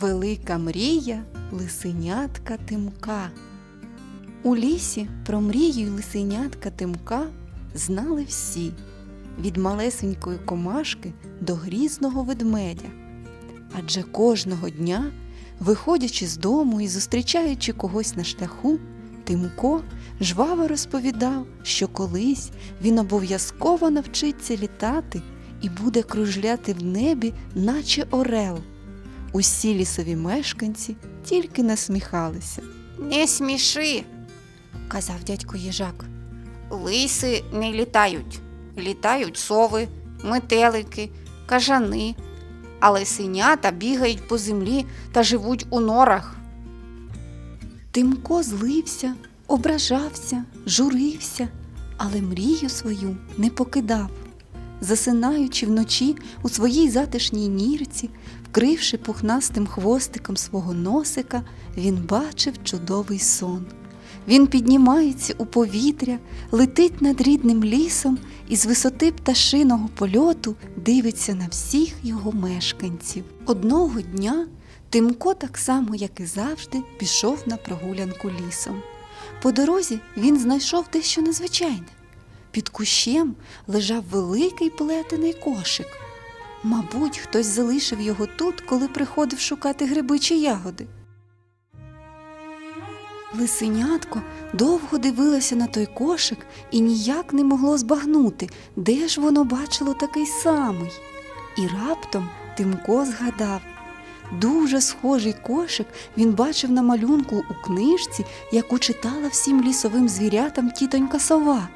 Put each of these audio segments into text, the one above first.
Велика мрія лисенятка Тимка. У лісі про мрію лисенятка Тимка знали всі від малесенької комашки до грізного ведмедя. Адже кожного дня, виходячи з дому і зустрічаючи когось на шляху, Тимко жваво розповідав, що колись він обов'язково навчиться літати і буде кружляти в небі, наче орел. Усі лісові мешканці тільки насміхалися. Не сміши, казав дядько їжак. Лиси не літають. Літають сови, метелики, кажани, а лисенята бігають по землі та живуть у норах. Тимко злився, ображався, журився, але мрію свою не покидав. Засинаючи вночі у своїй затишній нірці, вкривши пухнастим хвостиком свого носика, він бачив чудовий сон. Він піднімається у повітря, летить над рідним лісом і з висоти пташиного польоту дивиться на всіх його мешканців. Одного дня Тимко, так само, як і завжди, пішов на прогулянку лісом. По дорозі він знайшов дещо незвичайне. Під кущем лежав великий плетений кошик. Мабуть, хтось залишив його тут, коли приходив шукати гриби чи ягоди. Лисенятко довго дивилося на той кошик і ніяк не могло збагнути, де ж воно бачило такий самий. І раптом Тимко згадав. Дуже схожий кошик він бачив на малюнку у книжці, яку читала всім лісовим звірятам тітонька сова.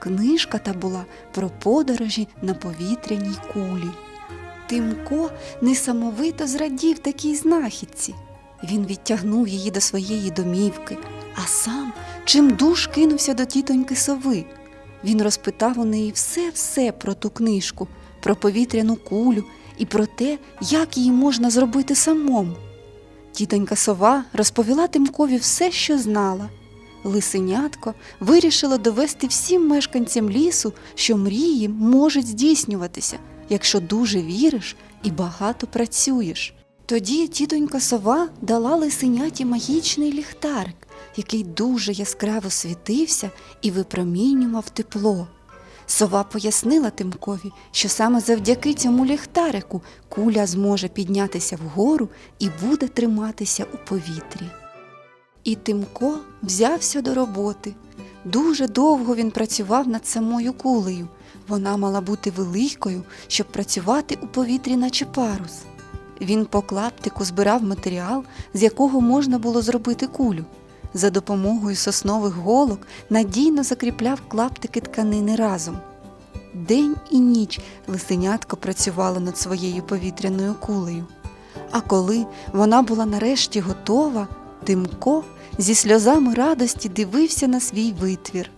Книжка та була про подорожі на повітряній кулі. Тимко несамовито зрадів такій знахідці. Він відтягнув її до своєї домівки, а сам чимдуж кинувся до тітоньки сови. Він розпитав у неї все-все про ту книжку, про повітряну кулю і про те, як її можна зробити самому. Тітонька сова розповіла Тимкові все, що знала. Лисенятко вирішило довести всім мешканцям лісу, що мрії можуть здійснюватися, якщо дуже віриш і багато працюєш. Тоді тітонька сова дала лисеняті магічний ліхтарик, який дуже яскраво світився і випромінював тепло. Сова пояснила Тимкові, що саме завдяки цьому ліхтарику куля зможе піднятися вгору і буде триматися у повітрі. І Тимко взявся до роботи. Дуже довго він працював над самою кулею. Вона мала бути великою, щоб працювати у повітрі, наче парус. Він по клаптику збирав матеріал, з якого можна було зробити кулю. За допомогою соснових голок надійно закріпляв клаптики тканини разом. День і ніч лисенятко працювало над своєю повітряною кулею. А коли вона була нарешті готова, Тимко зі сльозами радості дивився на свій витвір.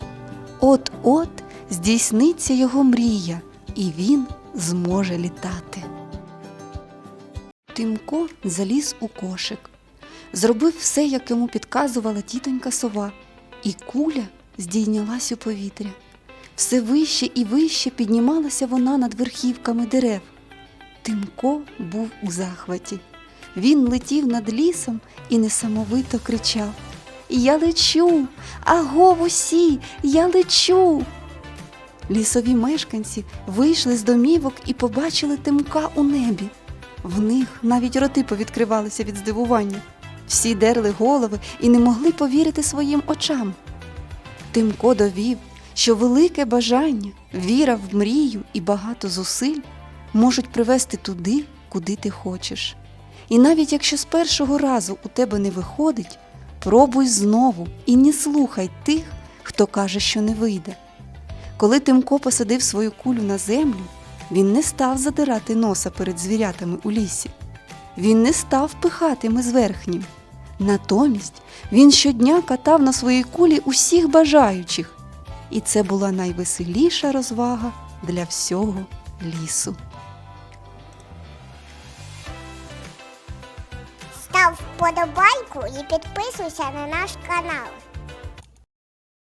От-от здійсниться його мрія, і він зможе літати. Тимко заліз у кошик, зробив все, як йому підказувала тітонька сова, і куля здійнялась у повітря. Все вище і вище піднімалася вона над верхівками дерев. Тимко був у захваті. Він летів над лісом і несамовито кричав Я лечу, агов усі, я лечу. Лісові мешканці вийшли з домівок і побачили Тимка у небі. В них навіть роти повідкривалися від здивування. Всі дерли голови і не могли повірити своїм очам. Тимко довів, що велике бажання, віра в мрію і багато зусиль можуть привести туди, куди ти хочеш. І навіть якщо з першого разу у тебе не виходить, пробуй знову і не слухай тих, хто каже, що не вийде. Коли Тимко посадив свою кулю на землю, він не став задирати носа перед звірятами у лісі. Він не став пихати з верхнім. Натомість він щодня катав на своїй кулі усіх бажаючих, і це була найвеселіша розвага для всього лісу. Став вподобайку і підписуйся на наш канал.